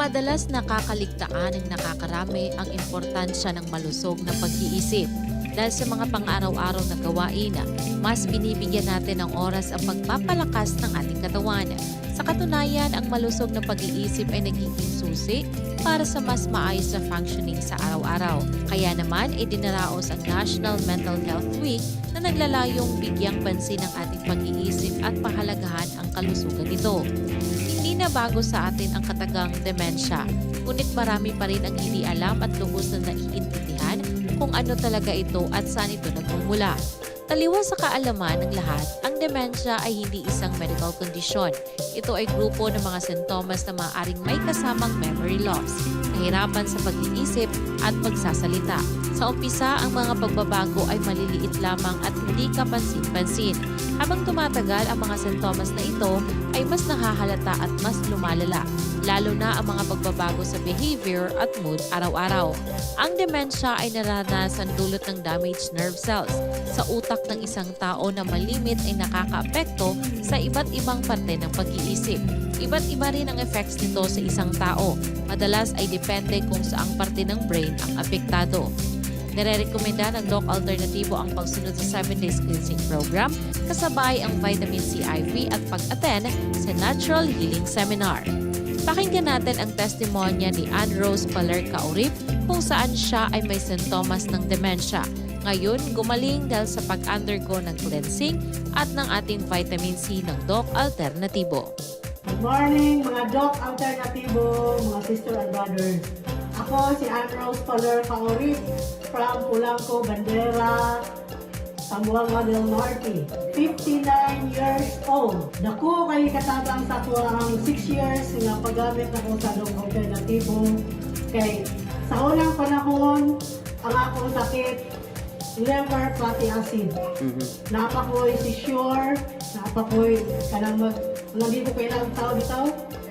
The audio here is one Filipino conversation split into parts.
Madalas nakakaligtaan ng nakakarami ang importansya ng malusog na pag-iisip. Dahil sa mga pang-araw-araw na gawain, mas binibigyan natin ng oras ang pagpapalakas ng ating katawan. Sa katunayan, ang malusog na pag-iisip ay nagiging susi para sa mas maayos na functioning sa araw-araw. Kaya naman, idinaraos ang National Mental Health Week na naglalayong bigyang pansin ang ating pag-iisip at pahalagahan ang kalusugan nito. Hindi na bago sa atin ang katagang demensya, ngunit marami pa rin ang hindi alam at lubos na naiintindihan kung ano talaga ito at saan ito nagmumula. Taliwas sa kaalaman ng lahat, ang demensya ay hindi isang medical condition. Ito ay grupo ng mga sintomas na maaaring may kasamang memory loss, kahirapan sa pag-iisip at pagsasalita. Sa umpisa, ang mga pagbabago ay maliliit lamang at hindi kapansin-pansin. Habang tumatagal ang mga sintomas na ito ay mas nakahalata at mas lumalala, lalo na ang mga pagbabago sa behavior at mood araw-araw. Ang demensya ay naranasan dulot ng damaged nerve cells sa utak ng isang tao na malimit ay nakakaapekto sa iba't ibang parte ng pag-iisip. Iba't iba rin ang effects nito sa isang tao. Madalas ay depende kung saang parte ng brain ang apektado. Nire-recommenda ng Doc Alternativo ang pagsunod sa 7 Days Cleansing Program kasabay ang vitamin C IV at pag-attend sa Natural Healing Seminar. Pakinggan natin ang testimonya ni Ann Rose Paler Kaurip kung saan siya ay may sintomas ng demensya. Ngayon, gumaling dahil sa pag-undergo ng cleansing at ng ating vitamin C ng Doc Alternativo. Good morning, mga Doc Alternatibo, mga sister and brothers. Ako si Ann Rose Paler Paorit from Pulangco, Bandera, Zamboanga del Norte. 59 years old. Dako kay katabang sa tuwang 6 years nga paggamit na ko sa Doc Alternatibo. Kay sa unang panahon, ang akong sakit, liver fatty acid. Napakoy si Sure, napakoy kanang mag ko kailang tao bitaw.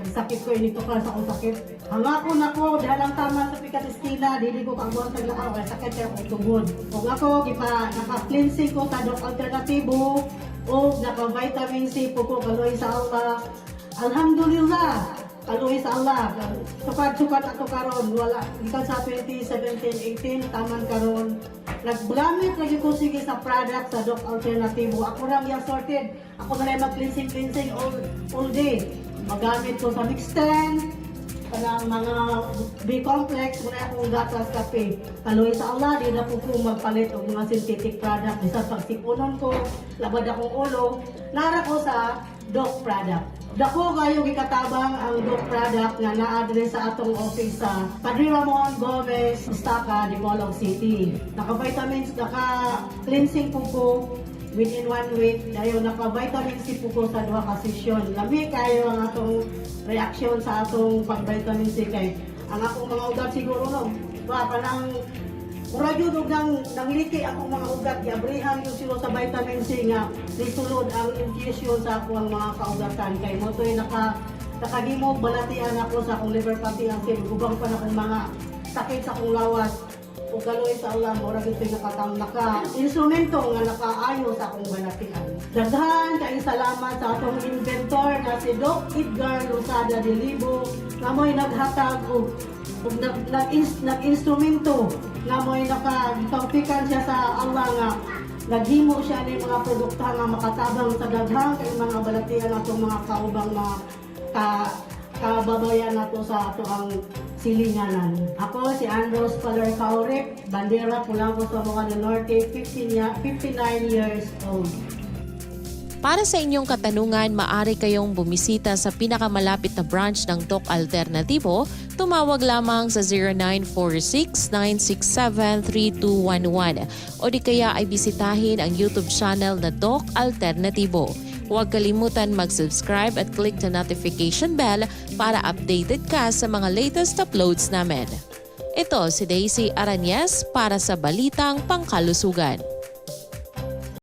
Sakit ko inito ka sa sakit. Hangako na ko dahil ang tama sa pikat iskina, dili ko kabuang taglakaw kay sakit kay akong tungod. Ug ako gipa naka-cleansing ko sa dok alternatibo o naka-vitamin C po ko kaloy sa Allah. Alhamdulillah. Kaloy sa Allah. Sukat-sukat ako karon wala gikan sa 2017 18 taman karon Naggamit lagi ko sige sa product sa Doc Alternativo. Ako lang yung sorted. Ako na lang mag-cleansing, cleansing all, all day. Magamit ko sa Mixten, kanang mga B-complex, muna akong gatas kape. Kaloy sa Allah, di na po po magpalit og mga synthetic product. Isa pag sipunon ko, labad akong ulo, nara ko sa Doc product. Dako kayo gikatabang ang Doc product nga na-address sa atong office sa Padre Ramon Gomez, Estaca, Dipolog City. Naka-vitamins, naka-cleansing po ko within one week. Dayo naka-vitamin C po ko sa duha ka sesyon. Lami kayo ang atong reaksyon sa atong pag-vitamin C kay ang akong mga ugat siguro no. Wa kanang Mura yun og nang nangliti akong mga ugat, giabrihan yung sila sa vitamin C nga nisulod ang infusion sa akong mga kaugatan. Kay mo to'y naka, nakagimog balatian ako sa akong liver fatty acid. Gubang pa na akong mga sakit sa akong lawas. Ug kaloy sa Allah, mura gito nakatang naka instrumento nga nakaayo sa akong balatian. Daghan kay salamat sa atong inventor na si Doc Edgar Losada de Libo nga mo'y naghatag nag, nag-instrumento nga mo'y nakagitawpikan siya sa Allah nga naghimo siya ni mga produkto nga makatabang sa daghang kay mga balatian atong mga kaubang mga ka, kababayan nato sa ato ang silinganan. Ako si Andros Paler Kaurip, Bandera Pulanco sa Mga del Norte, 15 ya- 59 years old. Para sa inyong katanungan, maaari kayong bumisita sa pinakamalapit na branch ng Doc Alternativo. Tumawag lamang sa 0946-967-3211 o di kaya ay bisitahin ang YouTube channel na Doc Alternativo. Huwag kalimutan mag-subscribe at click the notification bell para updated ka sa mga latest uploads namin. Ito si Daisy Aranyes para sa Balitang Pangkalusugan.